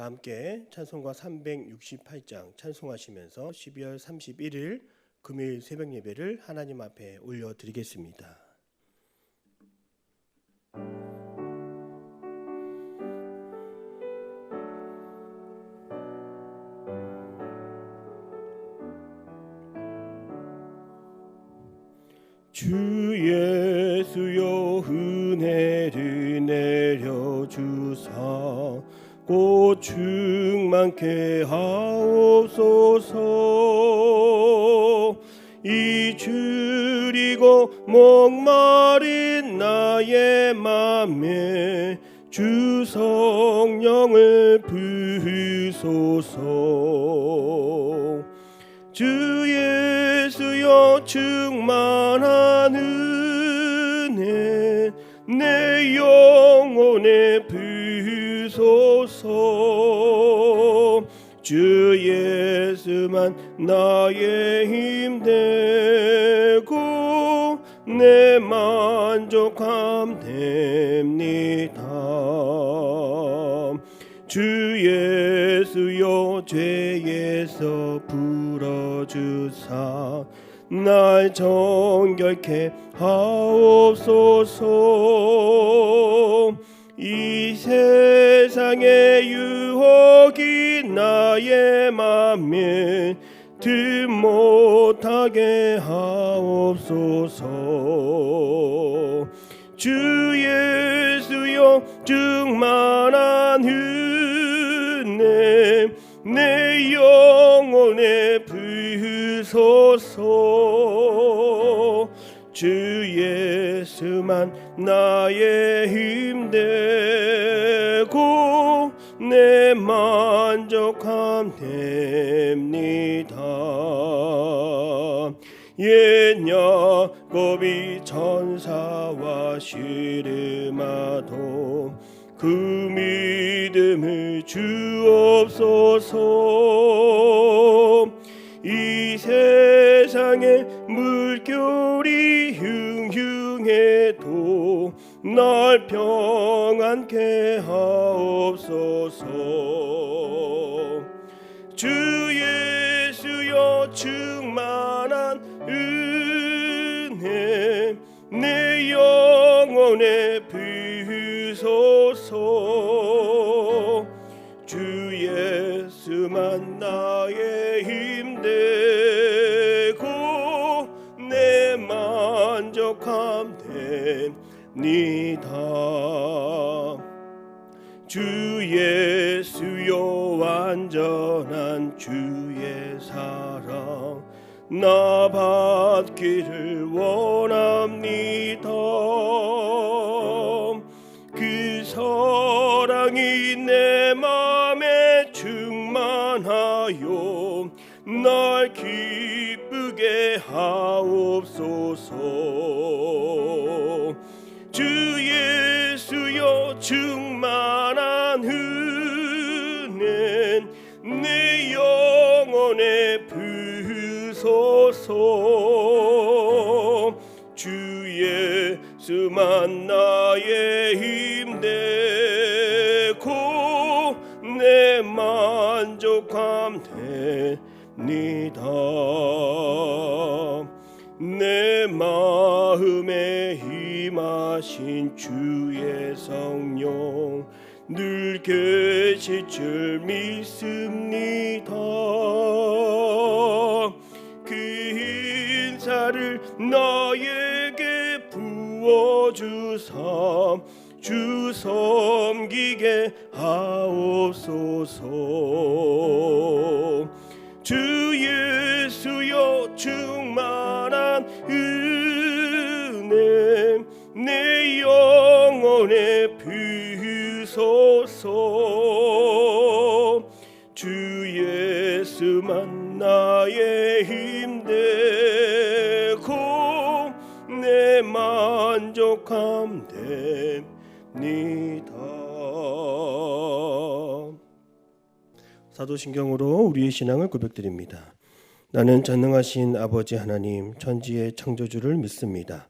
다 함께 찬송가 368장 찬송하시면서 12월 31일 금요일 새벽 예배를 하나님 앞에 올려드리겠습니다. 충만케 하옵소서. 이 줄이고 목마른 나의 맘에 주 성령을 부으소서. 주 예수여 충만한 은혜 내 영혼에 부소서 주 예수만 나의 힘 되고 내 만족함 됩니다. 주 예수여 죄에서 풀어주사 날 정결케 하옵소서. 이 유혹이 나의 맘에 드 못하게 하옵소서. 주 예수여 충만한 은혜 내 영혼에 부소서. 주 예수만 나의 힘 되고 내 만족함 됩니다. 옛 야곱이 천사와 씨름하도 그 믿음을 주옵소서. 이 세상에 물결이 흉흉해도 날 평안케 하옵소서. 주 예수여 충만한 은혜 내 영혼에 부소서. 주 예수만 나의 니다. 주 예수여 완전한 주의 사랑 나 받기를 원합니다. 그 사랑이 내 맘에 충만하여 날 기쁘게 하옵소서 충만한 은혜 내 영혼에 부소서. 주 예수만 나의 힘 되고 내 만족함 됩니다. 내 마음에 힘 하신 주의 성령 늘 계실 줄 믿습니다. 그 인사를 나에게 부어주사 주 섬기게 하옵소서 내 영혼에 부소서 주 예수만 나의 힘 되고 내 만족함 됩니다 사도신경으로 우리의 신앙을 고백드립니다. 나는 전능하신 아버지 하나님 천지의 창조주를 믿습니다.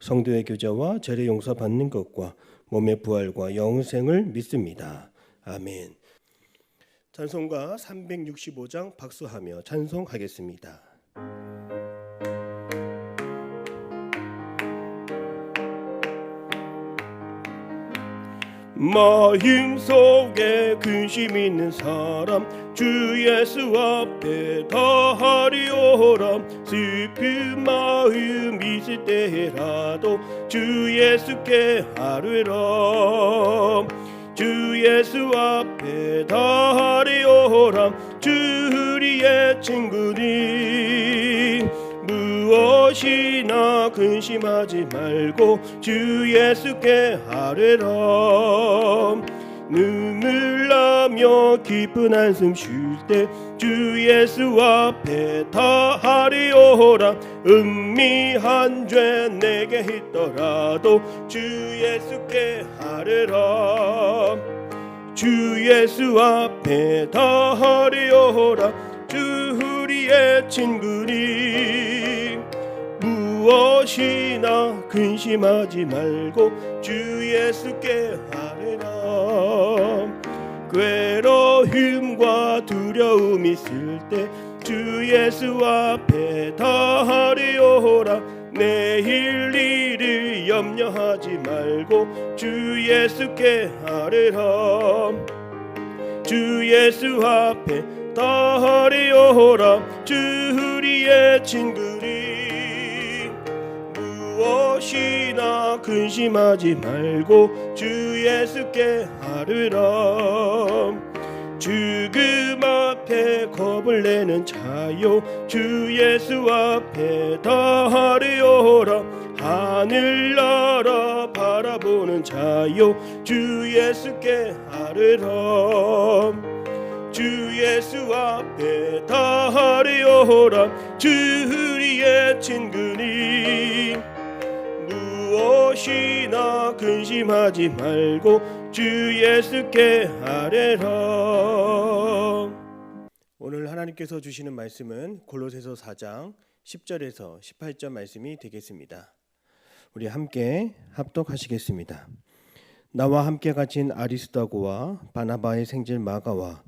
성도의 교제와 죄의 용서 받는 것과 몸의 부활과 영생을 믿습니다. 아멘. 찬송가 365장 박수하며 찬송하겠습니다. 마음 속에 근심 있는 사람 주 예수 앞에 다하리오라 슬픈 마음 있을 때라도 주 예수께 하루라. 주 예수 앞에 다하리오라 주 우리의 친구니 무엇이나 근심하지 말고 주 예수께 하래라 눈물 나며 깊은 한숨 쉴 때 주 예수 앞에 다 하리오라. 은미한 죄 내게 있더라도 주 예수께 하래라 주 예수 앞에 다 하리오라. 주 우리의 친구니 무엇이나 근심하지 말고 주 예수께 하리라. 괴로움과 두려움 있을 때 주 예수 앞에 다 하리오라. 내일 일을 염려하지 말고 주 예수께 하리라. 주 예수 앞에 다 하리오라. 주 우리의 친구리 무엇이나 근심하지 말고 주 예수께 하리라 죽음 앞에 겁을 내는 자요 주 예수 앞에 다 하리오라. 하늘나라 바라보는 자요 주 예수께 하리라 주 예수 앞에 다 하리오라. 주 우리의 친구니 무엇이나 근심하지 말고 주 예수께 하래라 오늘 하나님께서 주시는 말씀은 골로새서 4장 10절에서 18절 말씀이 되겠습니다. 우리 함께 합독하시겠습니다. 나와 함께 갇힌 아리스도고와 바나바의 생질 마가와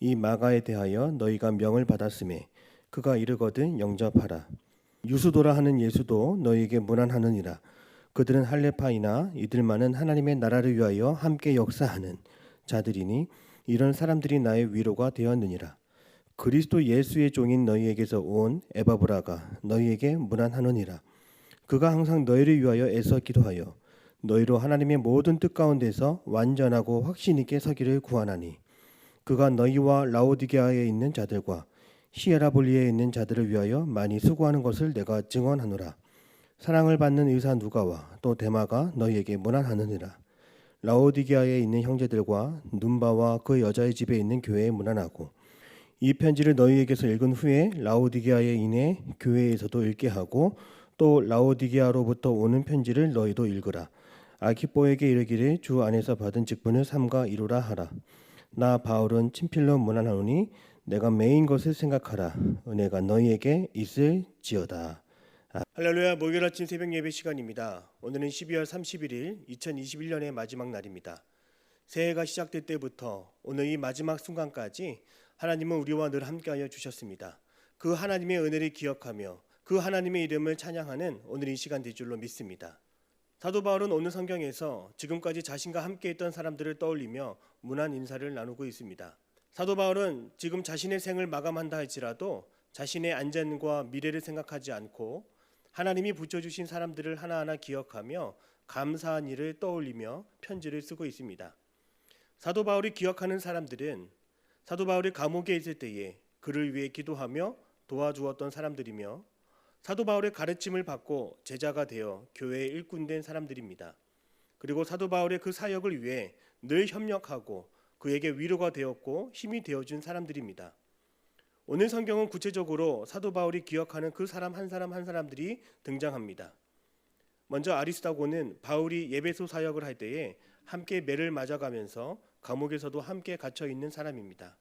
이 마가에 대하여 너희가 명을 받았음에 그가 이르거든 영접하라. 유수도라 하는 예수도 너희에게 문안하느니라. 그들은 할레파이나 이들만은 하나님의 나라를 위하여 함께 역사하는 자들이니 이런 사람들이 나의 위로가 되었느니라. 그리스도 예수의 종인 너희에게서 온 에바브라가 너희에게 문안하느니라. 그가 항상 너희를 위하여 애써 기도하여 너희로 하나님의 모든 뜻 가운데서 완전하고 확신 있게 서기를 구하나니 그가 너희와 라오디게아에 있는 자들과 히에라볼리에 있는 자들을 위하여 많이 수고하는 것을 내가 증언하노라. 사랑을 받는 의사 누가와 또 데마가 너희에게 문안하느니라. 라오디게아에 있는 형제들과 눈바와 그 여자의 집에 있는 교회에 문안하고 이 편지를 너희에게서 읽은 후에 라오디게아에 인해 교회에서도 읽게 하고 또 라오디게아로부터 오는 편지를 너희도 읽으라. 아키뽀에게 이르기를 주 안에서 받은 직분을 삼가 이루라 하라. 나 바울은 친필로 문안하노니 내가 메인 것을 생각하라. 은혜가 너희에게 있을지어다. 아, 할렐루야 목요일 아침 새벽 예배 시간입니다. 오늘은 12월 31일 2021년의 마지막 날입니다. 새해가 시작될 때부터 오늘 이 마지막 순간까지 하나님은 우리와 늘 함께하여 주셨습니다. 그 하나님의 은혜를 기억하며 그 하나님의 이름을 찬양하는 오늘 이 시간 될 줄로 믿습니다. 사도 바울은 오늘 성경에서 지금까지 자신과 함께했던 사람들을 떠올리며 문안 인사를 나누고 있습니다. 사도 바울은 지금 자신의 생을 마감한다 할지라도 자신의 안전과 미래를 생각하지 않고 하나님이 붙여주신 사람들을 하나하나 기억하며 감사한 일을 떠올리며 편지를 쓰고 있습니다. 사도 바울이 기억하는 사람들은 사도 바울이 감옥에 있을 때에 그를 위해 기도하며 도와주었던 사람들이며 사도 바울의 가르침을 받고 제자가 되어 교회의 일꾼된 사람들입니다. 그리고 사도 바울의 그 사역을 위해 늘 협력하고 그에게 위로가 되었고 힘이 되어준 사람들입니다. 오늘 성경은 구체적으로 사도 바울이 기억하는 그 사람 한 사람 한 사람들이 등장합니다. 먼저 아리스타고는 바울이 예배소 사역을 할 때에 함께 매를 맞아가면서 감옥에서도 함께 갇혀 있는 사람입니다.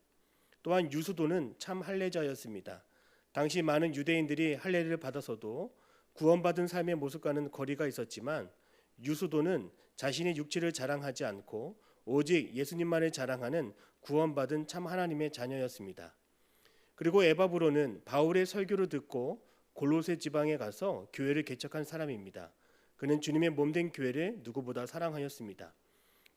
또한 유수도는 참 할례자였습니다. 당시 많은 유대인들이 할례를 받아서도 구원받은 삶의 모습과는 거리가 있었지만 유수도는 자신의 육체를 자랑하지 않고 오직 예수님만을 자랑하는 구원받은 참 하나님의 자녀였습니다. 그리고 에바브로는 바울의 설교를 듣고 골로새 지방에 가서 교회를 개척한 사람입니다. 그는 주님의 몸된 교회를 누구보다 사랑하였습니다.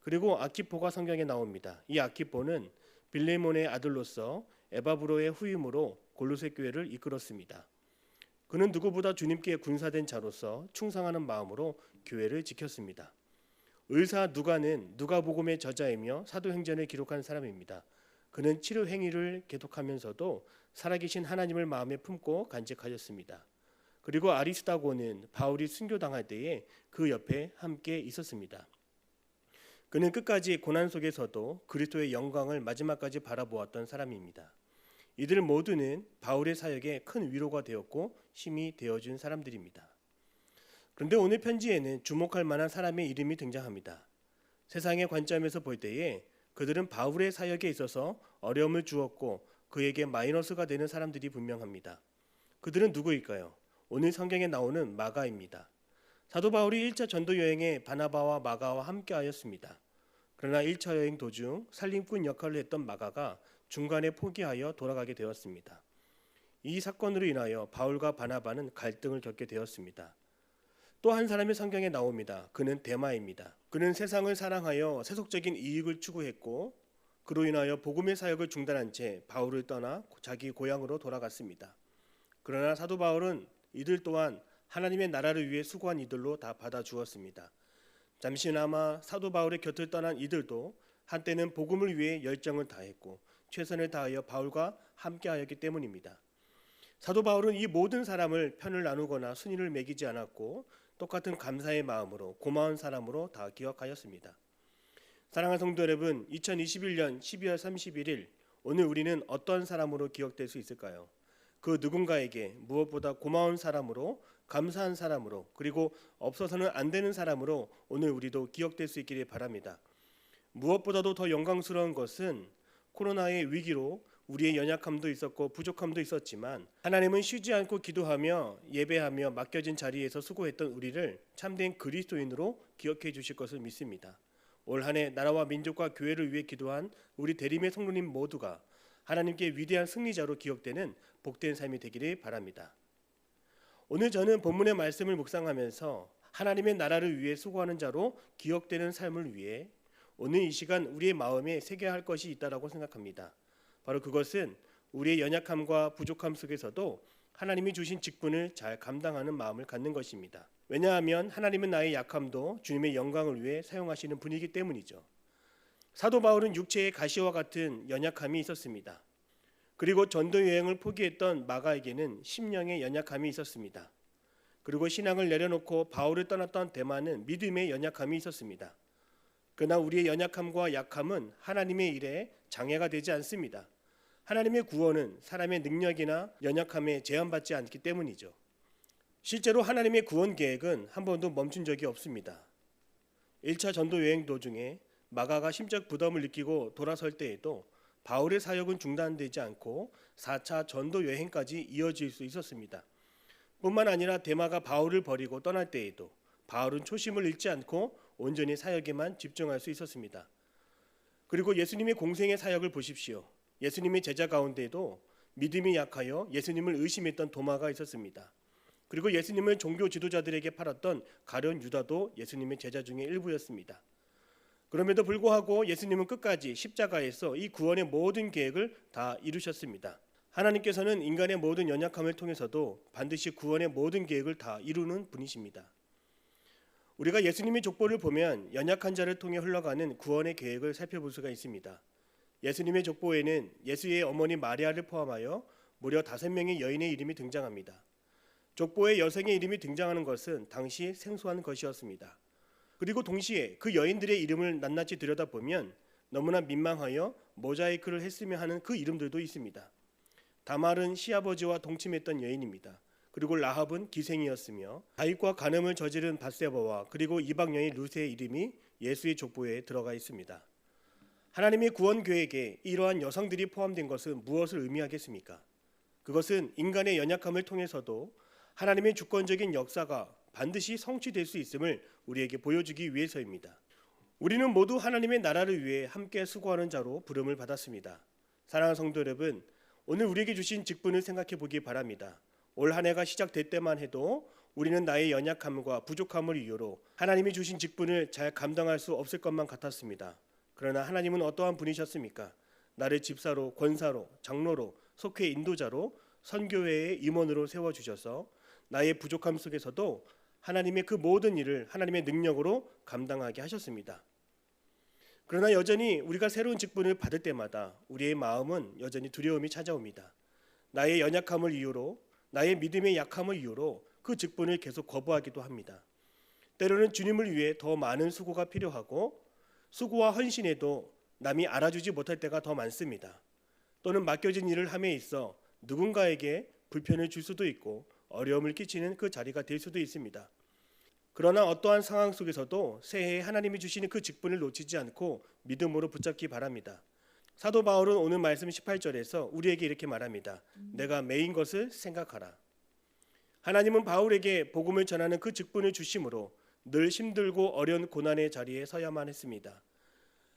그리고 아키포가 성경에 나옵니다. 이 아키포는 빌레몬의 아들로서 에바브로의 후임으로 골로새 교회를 이끌었습니다. 그는 누구보다 주님께 군사된 자로서 충성하는 마음으로 교회를 지켰습니다. 의사 누가는 누가복음의 저자이며 사도행전을 기록한 사람입니다. 그는 치료 행위를 계속하면서도 살아계신 하나님을 마음에 품고 간직하였습니다. 그리고 아리스타고는 바울이 순교당할 때에 그 옆에 함께 있었습니다. 그는 끝까지 고난 속에서도 그리스도의 영광을 마지막까지 바라보았던 사람입니다. 이들 모두는 바울의 사역에 큰 위로가 되었고 힘이 되어준 사람들입니다. 그런데 오늘 편지에는 주목할 만한 사람의 이름이 등장합니다. 세상의 관점에서 볼 때에 그들은 바울의 사역에 있어서 어려움을 주었고 그에게 마이너스가 되는 사람들이 분명합니다. 그들은 누구일까요? 오늘 성경에 나오는 마가입니다. 사도 바울이 1차 전도 여행에 바나바와 마가와 함께하였습니다. 그러나 1차 여행 도중 살림꾼 역할을 했던 마가가 중간에 포기하여 돌아가게 되었습니다. 이 사건으로 인하여 바울과 바나바는 갈등을 겪게 되었습니다. 또 한 사람이 성경에 나옵니다. 그는 데마입니다. 그는 세상을 사랑하여 세속적인 이익을 추구했고 그로 인하여 복음의 사역을 중단한 채 바울을 떠나 자기 고향으로 돌아갔습니다. 그러나 사도 바울은 이들 또한 하나님의 나라를 위해 수고한 이들로 다 받아 주었습니다. 잠시나마 사도 바울의 곁을 떠난 이들도 한때는 복음을 위해 열정을 다했고 최선을 다하여 바울과 함께하였기 때문입니다. 사도 바울은 이 모든 사람을 편을 나누거나 순위를 매기지 않았고 똑같은 감사의 마음으로 고마운 사람으로 다 기억하였습니다. 사랑하는 성도 여러분, 2021년 12월 31일 오늘 우리는 어떤 사람으로 기억될 수 있을까요? 그 누군가에게 무엇보다 고마운 사람으로 감사한 사람으로 그리고 없어서는 안 되는 사람으로 오늘 우리도 기억될 수 있기를 바랍니다. 무엇보다도 더 영광스러운 것은 코로나의 위기로 우리의 연약함도 있었고 부족함도 있었지만 하나님은 쉬지 않고 기도하며 예배하며 맡겨진 자리에서 수고했던 우리를 참된 그리스도인으로 기억해 주실 것을 믿습니다. 올 한해 나라와 민족과 교회를 위해 기도한 우리 대림의 성도님 모두가 하나님께 위대한 승리자로 기억되는 복된 삶이 되기를 바랍니다. 오늘 저는 본문의 말씀을 묵상하면서 하나님의 나라를 위해 수고하는 자로 기억되는 삶을 위해 오늘 이 시간 우리의 마음에 새겨야 할 것이 있다라고 생각합니다. 바로 그것은 우리의 연약함과 부족함 속에서도 하나님이 주신 직분을 잘 감당하는 마음을 갖는 것입니다. 왜냐하면 하나님은 나의 약함도 주님의 영광을 위해 사용하시는 분이기 때문이죠. 사도 바울은 육체의 가시와 같은 연약함이 있었습니다. 그리고 전도 여행을 포기했던 마가에게는 심령의 연약함이 있었습니다. 그리고 신앙을 내려놓고 바울을 떠났던 대마는 믿음의 연약함이 있었습니다. 그러나 우리의 연약함과 약함은 하나님의 일에 장애가 되지 않습니다. 하나님의 구원은 사람의 능력이나 연약함에 제한받지 않기 때문이죠. 실제로 하나님의 구원 계획은 한 번도 멈춘 적이 없습니다. 1차 전도 여행 도중에 마가가 심적 부담을 느끼고 돌아설 때에도 바울의 사역은 중단되지 않고 4차 전도 여행까지 이어질 수 있었습니다. 뿐만 아니라 대마가 바울을 버리고 떠날 때에도 바울은 초심을 잃지 않고 온전히 사역에만 집중할 수 있었습니다. 그리고 예수님의 공생의 사역을 보십시오. 예수님의 제자 가운데도 믿음이 약하여 예수님을 의심했던 도마가 있었습니다. 그리고 예수님을 종교 지도자들에게 팔았던 가련 유다도 예수님의 제자 중에 일부였습니다. 그럼에도 불구하고 예수님은 끝까지 십자가에서 이 구원의 모든 계획을 다 이루셨습니다. 하나님께서는 인간의 모든 연약함을 통해서도 반드시 구원의 모든 계획을 다 이루는 분이십니다. 우리가 예수님의 족보를 보면 연약한 자를 통해 흘러가는 구원의 계획을 살펴볼 수가 있습니다. 예수님의 족보에는 예수의 어머니 마리아를 포함하여 무려 다섯 명의 여인의 이름이 등장합니다. 족보에 여성의 이름이 등장하는 것은 당시 생소한 것이었습니다. 그리고 동시에 그 여인들의 이름을 낱낱이 들여다보면 너무나 민망하여 모자이크를 했으면 하는 그 이름들도 있습니다. 다말은 시아버지와 동침했던 여인입니다. 그리고 라합은 기생이었으며 다윗과 간음을 저지른 바세바와 그리고 이방 여인 루세의 이름이 예수의 족보에 들어가 있습니다. 하나님의 구원 계획에 이러한 여성들이 포함된 것은 무엇을 의미하겠습니까? 그것은 인간의 연약함을 통해서도 하나님의 주권적인 역사가 반드시 성취될 수 있음을 우리에게 보여주기 위해서입니다. 우리는 모두 하나님의 나라를 위해 함께 수고하는 자로 부름을 받았습니다. 사랑하는 성도 여러분, 오늘 우리에게 주신 직분을 생각해 보기 바랍니다. 올 한 해가 시작될 때만 해도 우리는 나의 연약함과 부족함을 이유로 하나님이 주신 직분을 잘 감당할 수 없을 것만 같았습니다. 그러나 하나님은 어떠한 분이셨습니까? 나를 집사로, 권사로, 장로로, 속회 인도자로 선교회의 임원으로 세워 주셔서 나의 부족함 속에서도 하나님의 그 모든 일을 하나님의 능력으로 감당하게 하셨습니다. 그러나 여전히 우리가 새로운 직분을 받을 때마다 우리의 마음은 여전히 두려움이 찾아옵니다. 나의 연약함을 이유로 나의 믿음의 약함을 이유로 그 직분을 계속 거부하기도 합니다. 때로는 주님을 위해 더 많은 수고가 필요하고 수고와 헌신에도 남이 알아주지 못할 때가 더 많습니다. 또는 맡겨진 일을 함에 있어 누군가에게 불편을 줄 수도 있고 어려움을 끼치는 그 자리가 될 수도 있습니다. 그러나 어떠한 상황 속에서도 새해에 하나님이 주시는 그 직분을 놓치지 않고 믿음으로 붙잡기 바랍니다. 사도 바울은 오늘 말씀 18절에서 우리에게 이렇게 말합니다. 내가 메인 것을 생각하라. 하나님은 바울에게 복음을 전하는 그 직분을 주심으로 늘 힘들고 어려운 고난의 자리에 서야만 했습니다.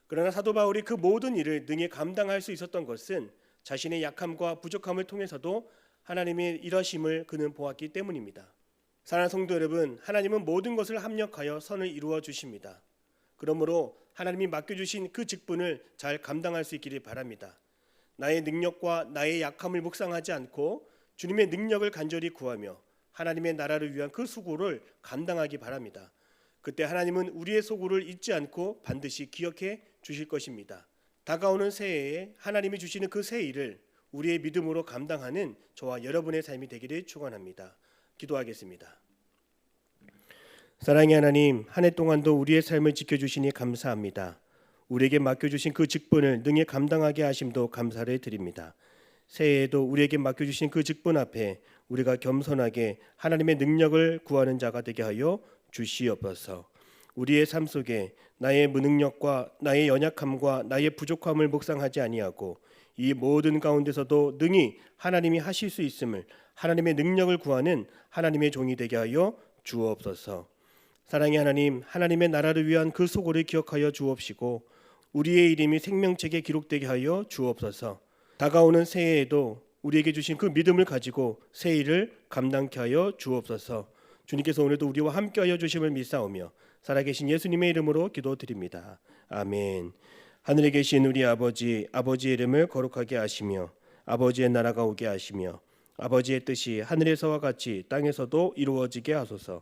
그러나 사도 바울이 그 모든 일을 능히 감당할 수 있었던 것은 자신의 약함과 부족함을 통해서도 하나님의 일하심을 그는 보았기 때문입니다. 사랑하는 성도 여러분, 하나님은 모든 것을 합력하여 선을 이루어 주십니다. 그러므로 하나님이 맡겨주신 그 직분을 잘 감당할 수 있기를 바랍니다. 나의 능력과 나의 약함을 묵상하지 않고 주님의 능력을 간절히 구하며 하나님의 나라를 위한 그 수고를 감당하기 바랍니다. 그때 하나님은 우리의 소고를 잊지 않고 반드시 기억해 주실 것입니다. 다가오는 새해에 하나님이 주시는 그 새 일을 우리의 믿음으로 감당하는 저와 여러분의 삶이 되기를 축원합니다. 기도하겠습니다. 사랑의 하나님, 한 해 동안도 우리의 삶을 지켜주시니 감사합니다. 우리에게 맡겨주신 그 직분을 능히 감당하게 하심도 감사를 드립니다. 새해에도 우리에게 맡겨주신 그 직분 앞에 우리가 겸손하게 하나님의 능력을 구하는 자가 되게 하여 주시옵소서. 우리의 삶 속에 나의 무능력과 나의 연약함과 나의 부족함을 묵상하지 아니하고 이 모든 가운데서도 능히 하나님이 하실 수 있음을 하나님의 능력을 구하는 하나님의 종이 되게 하여 주옵소서. 사랑의 하나님, 하나님의 나라를 위한 그 소고를 기억하여 주옵시고 우리의 이름이 생명책에 기록되게 하여 주옵소서. 다가오는 새해에도 우리에게 주신 그 믿음을 가지고 새 일을 감당케 하여 주옵소서. 주님께서 오늘도 우리와 함께 하여 주심을 믿사오며 살아계신 예수님의 이름으로 기도드립니다. 아멘. 하늘에 계신 우리 아버지, 아버지의 이름을 거룩하게 하시며 아버지의 나라가 오게 하시며 아버지의 뜻이 하늘에서와 같이 땅에서도 이루어지게 하소서.